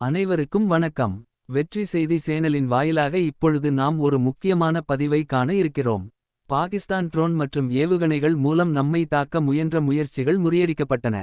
அனைவருக்கும் வணக்கம். வெற்றி செய்தி சேனலின் வாயிலாக இப்பொழுது நாம் ஒரு முக்கியமான பதிவை காண இருக்கிறோம். பாகிஸ்தான் ட்ரோன் மற்றும் ஏவுகணைகள் மூலம் நம்மை தாக்க முயன்ற முயற்சிகள் முறியடிக்கப்பட்டன.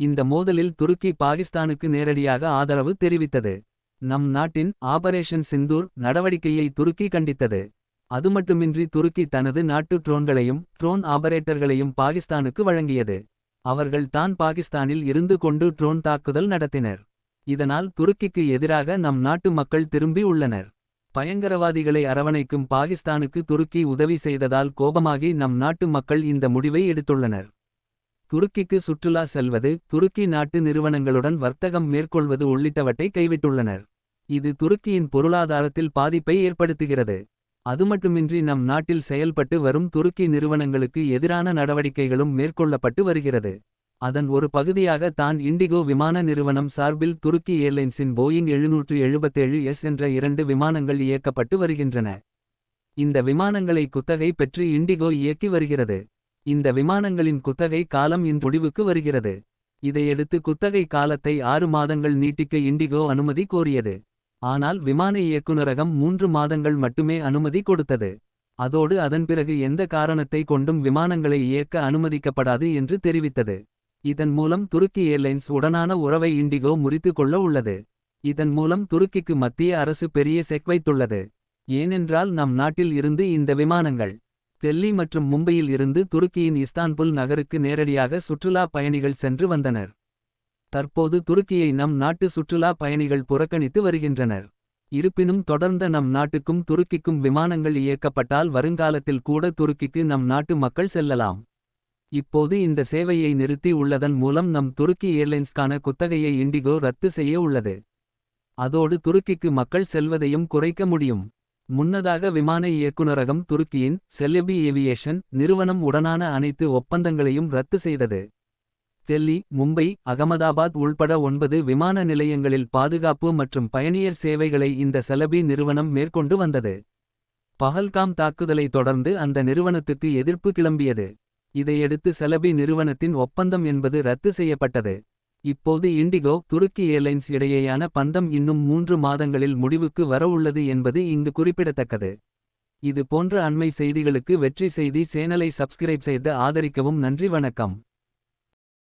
இந்த மோதலில் துருக்கி பாகிஸ்தானுக்கு நேரடியாக ஆதரவு தெரிவித்தது. நம் நாட்டின் ஆபரேஷன் சிந்தூர் நடவடிக்கையை துருக்கி கண்டித்தது. அதுமட்டுமின்றி துருக்கி தனது நாட்டு ட்ரோன்களையும் ட்ரோன் ஆபரேட்டர்களையும் பாகிஸ்தானுக்கு வழங்கியது. அவர்கள் தான் பாகிஸ்தானில் இருந்து கொண்டு ட்ரோன் தாக்குதல் நடத்தினர். இதனால் துருக்கிக்கு எதிராக நம் நாட்டு மக்கள் திரும்பி உள்ளனர். பயங்கரவாதிகளை அரவணைக்கும் பாகிஸ்தானுக்கு துருக்கி உதவி செய்ததால் கோபமாகி நம் நாட்டு மக்கள் இந்த முடிவை எடுத்துள்ளனர். துருக்கிக்கு சுற்றுலா செல்வது துருக்கி நாட்டு நிறுவனங்களுடன் வர்த்தகம் மேற்கொள்வது உள்ளிட்டவற்றை கைவிட்டுள்ளனர். இது துருக்கியின் பொருளாதாரத்தில் பாதிப்பை ஏற்படுத்துகிறது. அதுமட்டுமின்றி நம் நாட்டில் செயல்பட்டு வரும் துருக்கி நிறுவனங்களுக்கு எதிரான நடவடிக்கைகளும் மேற்கொள்ளப்பட்டு வருகிறது. அதன் ஒரு பகுதியாக தான் இண்டிகோ விமான நிறுவனம் சார்பில் துருக்கி ஏர்லைன்ஸின் போயிங் எழுநூற்று எழுபத்தேழு எஸ் என்ற இரண்டு விமானங்கள் இயக்கப்பட்டு வருகின்றன. இந்த விமானங்களை குத்தகை பெற்று இண்டிகோ இயக்கி வருகிறது. இந்த விமானங்களின் குத்தகை காலம் இன் முடிவுக்கு வருகிறது. இதையடுத்து குத்தகை காலத்தை ஆறு மாதங்கள் நீட்டிக்க இண்டிகோ அனுமதி கோரியது. ஆனால் விமான இயக்குநரகம் மூன்று மாதங்கள் மட்டுமே அனுமதி கொடுத்தது. அதோடு அதன் பிறகு எந்த காரணத்தை கொண்டும் விமானங்களை இயக்க அனுமதிக்கப்படாது என்று தெரிவித்தது. இதன் மூலம் துருக்கி ஏர்லைன்ஸ் உடனான உறவை இண்டிகோ முறித்து கொள்ள உள்ளது. இதன் மூலம் துருக்கிக்கு மத்திய அரசு பெரிய செக் வைத்துள்ளது. ஏனென்றால் நம் நாட்டில் இருந்து இந்த விமானங்கள் டெல்லி மற்றும் மும்பையில் இருந்து துருக்கியின் இஸ்தான்புல் நகருக்கு நேரடியாக சுற்றுலா பயணிகள் சென்று வந்தனர். தற்போது துருக்கியை நம் நாட்டு சுற்றுலா பயணிகள் புறக்கணித்து வருகின்றனர். இருப்பினும் தொடர்ந்த நம் நாட்டுக்கும் துருக்கிக்கும் விமானங்கள் இயக்கப்பட்டால் வருங்காலத்தில் கூட துருக்கிக்கு நம் நாட்டு மக்கள் செல்லலாம். இப்போது இந்த சேவையை நிறுத்தி உள்ளதன் மூலம் நம் துருக்கி ஏர்லைன்ஸ்கான குத்தகையை இண்டிகோ ரத்து செய்ய உள்ளது. அதோடு துருக்கிக்கு மக்கள் செல்வதையும் குறைக்க முடியும். முன்னதாக விமான இயக்குநரகம் துருக்கியின் செல்லபி ஏவியேஷன் நிறுவனம் உடனான அனைத்து ஒப்பந்தங்களையும் ரத்து செய்தது. டெல்லி மும்பை அகமதாபாத் உள்பட ஒன்பது விமான நிலையங்களில் பாதுகாப்பு மற்றும் பயணியர் சேவைகளை இந்த செலபி நிறுவனம் மேற்கொண்டு வந்தது. பஹல்காம் தாக்குதலை தொடர்ந்து அந்த நிறுவனத்துக்கு எதிர்ப்பு கிளம்பியது. இதையடுத்து செலபி நிறுவனத்தின் ஒப்பந்தம் என்பது ரத்து செய்யப்பட்டது. இப்போது இண்டிகோ துருக்கி ஏர்லைன்ஸ் இடையேயான பந்தம் இன்னும் மூன்று மாதங்களில் முடிவுக்கு வரவுள்ளது என்பது இங்கு குறிப்பிடத்தக்கது. இது போன்ற அண்மை செய்திகளுக்கு வெற்றி செய்தி சேனலை சப்ஸ்கிரைப் செய்து ஆதரிக்கவும் நன்றி வணக்கம்.